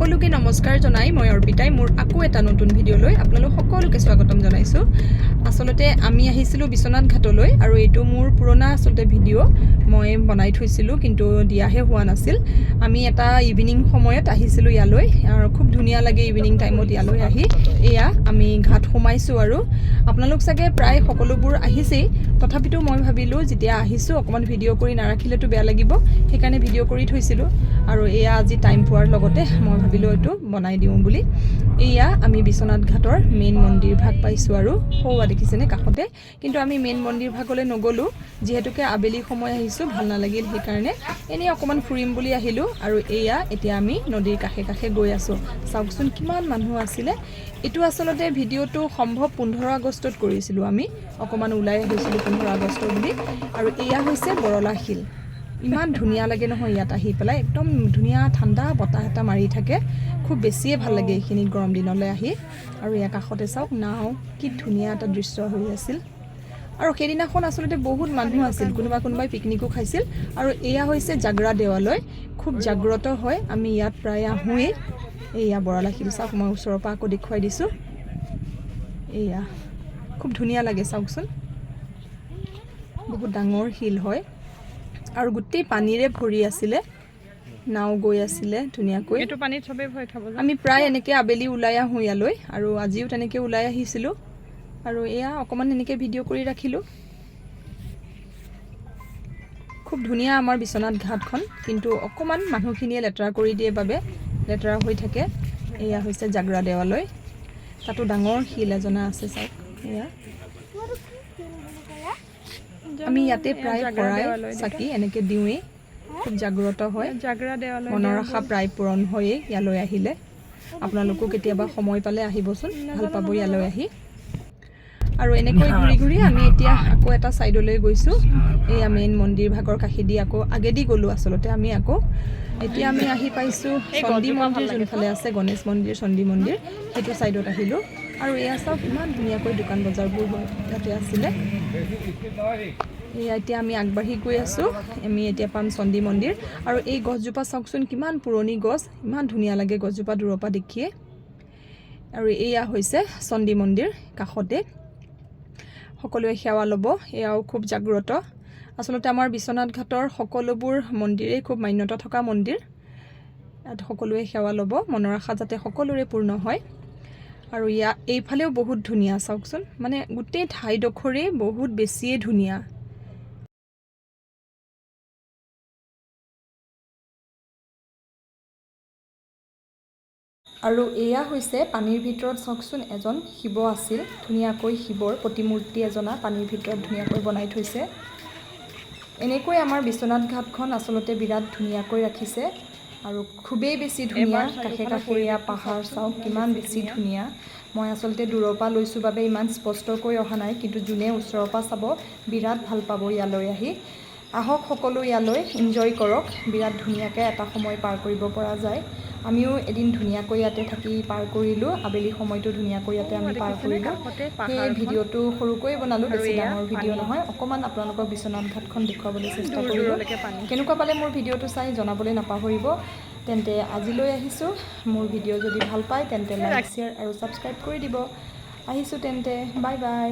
সকলোকে নমস্কাৰ জনাই মই অৰ্পিতাই মোৰ আকৌ এটা নতুন ভিডিঅ'লৈ আপোনালোক সকলোকে স্বাগতম জনাইছোঁ। আচলতে আমি আহিছিলোঁ বিশ্বনাথ ঘাটলৈ আৰু এইটো মোৰ পুৰণা আচলতে ভিডিঅ' মই বনাই থৈছিলোঁ কিন্তু দিয়াহে হোৱা নাছিল। আমি এটা ইভিনিং সময়ত আহিছিলোঁ ইয়ালৈ আৰু খুব ধুনীয়া লাগে ইভিনিং টাইমত ইয়ালৈ আহি। এয়া আমি ঘাট সোমাইছোঁ আৰু আপোনালোক চাগে প্ৰায় সকলোবোৰ আহিছেই। তথাপিতো মই ভাবিলোঁ যেতিয়া আহিছোঁ অকণমান ভিডিঅ' কৰি নাৰাখিলেতো বেয়া লাগিব সেইকাৰণে ভিডিঅ' কৰি থৈছিলোঁ। আৰু এয়া আজি টাইম পোৱাৰ লগতে মই ভাবিলোঁ এইটো বনাই দিওঁ বুলি। এয়া আমি বিশ্বনাথ ঘাটৰ মেইন মন্দিৰ ভাগ পাইছোঁ আৰু। সৌৱা দেখিছেনে কাষতে? কিন্তু আমি মেইন মন্দিৰ ভাগলৈ নগ'লোঁ। যিহেতুকে আবেলি সময় আহিছোঁ ভাল নালাগিল সেইকাৰণে। এনেই অকণমান ফুৰিম বুলি আহিলোঁ আৰু এয়া এতিয়া আমি নদীৰ কাষে কাষে গৈ আছোঁ। চাওকচোন কিমান মানুহ আছিলে। এইটো আচলতে ভিডিঅ'টো সম্ভৱ পোন্ধৰ আগষ্টত কৰিছিলোঁ আমি। অকণমান ওলাই আহিছিলোঁ পোন্ধৰ আগষ্ট বুলি। আৰু এয়া হৈছে বৰলা শিল। ইমান ধুনীয়া লাগে নহয় ইয়াত আহি পেলাই। একদম ধুনীয়া ঠাণ্ডা বতাহ এটা মাৰি থাকে। খুব বেছিয়ে ভাল লাগে এইখিনি গৰম দিনলৈ আহি। আৰু ইয়াৰ কাষতে চাওক নাও কি ধুনীয়া এটা দৃশ্য হৈ আছিল। আৰু সেইদিনাখন আচলতে বহুত মানুহ আছিল কোনোবা কোনোবাই পিকনিকো খাইছিল। আৰু এয়া হৈছে জাগৰা দেৱালয়। খুব জাগ্ৰত হয়। আমি ইয়াত প্ৰায় আহোঁৱেই। এয়া বৰালা শিল চাওক মই ওচৰৰ পৰা আকৌ দেখুৱাই দিছোঁ। এয়া খুব ধুনীয়া লাগে চাওকচোন। বহুত ডাঙৰ শিল হয়। আৰু গোটেই পানীৰে ভৰি আছিলে। নাও গৈ আছিলে ধুনীয়াকৈ। এইটো পানীত চবেই ভয় খাব যে। আমি প্ৰায় এনেকৈ আবেলি ওলাই আহোঁ ইয়ালৈ আৰু আজিও তেনেকৈ ওলাই আহিছিলোঁ। আৰু এয়া অকণমান এনেকৈ ভিডিঅ' কৰি ৰাখিলোঁ। খুব ধুনীয়া আমাৰ বিশ্বনাথ ঘাটখন কিন্তু অকণমান মানুহখিনিয়ে লেতেৰা কৰি দিয়ে বাবে লেতেৰা হৈ থাকে। এয়া হৈছে জাগৰা দেৱালয়। তাতো ডাঙৰ শিল এজনা আছে চাওক। এয়া। আমি ইয়াতে প্ৰায় শৰাই চাকি এনেকৈ দিওঁৱেই। খুব জাগ্ৰত হয়। মনৰ আশা প্ৰায় পূৰণ হয়েই ইয়ালৈ আহিলে। আপোনালোকো কেতিয়াবা সময় পালে আহিবচোন। ভাল পাব ইয়ালৈ আহি। আৰু এনেকৈ ঘূৰি ঘূৰি আমি এতিয়া আকৌ এটা ছাইডলৈ গৈছোঁ। এয়া মেইন মন্দিৰ ভাগৰ কাষেদি আকৌ আগেদি গ'লোঁ আচলতে আমি আকৌ। এতিয়া আমি আহি পাইছোঁ চণ্ডী মন্দিৰ যোনফালে আছে গণেশ মন্দিৰ চণ্ডী মন্দিৰ। সেইটো ছাইডত আহিলোঁ। আৰু এয়া চাওক ইমান ধুনীয়াকৈ দোকান বজাৰবোৰ ইয়াতে আছিলে। এয়া এতিয়া আমি আগবাঢ়ি গৈ আছোঁ আমি এতিয়া পাম চণ্ডী মন্দিৰ। আৰু এই গছজোপা চাওকচোন কিমান পুৰণি গছ ইমান ধুনীয়া লাগে গছজোপা দূৰৰ পৰা দেখিয়ে। আৰু এয়া হৈছে চণ্ডী মন্দিৰ কাষতে। সকলোৱে সেৱা ল'ব এয়াও খুব জাগ্ৰত। আচলতে আমাৰ বিশ্বনাথ ঘাটৰ সকলোবোৰ মন্দিৰেই খুব মান্যতা থকা মন্দিৰ। ইয়াত সকলোৱে সেৱা ল'ব মনৰ আশা যাতে সকলোৰে পূৰ্ণ হয়। আৰু ইয়াত এইফালেও বহুত ধুনীয়া চাওকচোন। মানে গোটেই ঠাইডোখৰেই বহুত বেছিয়ে ধুনীয়া। আৰু এয়া হৈছে পানীৰ ভিতৰত চাওকচোন এজন শিৱ আছিল। ধুনীয়াকৈ শিৱৰ প্ৰতিমূৰ্তি এজনা পানীৰ ভিতৰত ধুনীয়াকৈ বনাই থৈছে। এনেকৈ আমাৰ বিশ্বনাথ ঘাটখন আচলতে বিৰাট ধুনীয়াকৈ ৰাখিছে। আৰু খুবেই বেছি ধুনীয়া কাষে কাষে এয়া পাহাৰ চাওক কিমান বেছি ধুনীয়া। মই আচলতে দূৰৰ পৰা লৈছোঁ বাবে ইমান স্পষ্টকৈ অহা নাই কিন্তু যোনে ওচৰৰ পৰা চাব বিৰাট ভাল পাব ইয়ালৈ আহি। আহক সকলো ইয়ালৈ এনজয় কৰক বিৰাট ধুনীয়াকৈ এটা সময় পাৰ কৰিব পৰা যায়। আমিও এদিন ধুনীয়াকৈ ইয়াতে থাকি পাৰ কৰিলোঁ। আবেলি সময়টো ধুনীয়াকৈ ইয়াতে আমি পাৰ কৰিলোঁ। সেই। ভিডিঅ'টো সৰুকৈ বনালোঁ বেছি ডাঙৰ ভিডিঅ'। নহয়। অকণমান আপোনালোকক বিশ্বনাথ ঘাটখন দেখুৱাবলৈ চেষ্টা কৰিলোঁ। কেনেকুৱা পালে মোৰ ভিডিঅ'টো চাই জনাবলৈ নাপাহৰিব। তেন্তে আজিলৈ আহিছোঁ। মোৰ ভিডিঅ' যদি ভাল পায় তেন্তে লাইক শ্বেয়াৰ আৰু ছাবস্ক্ৰাইব কৰি দিব। আহিছোঁ তেন্তে। Bye bye.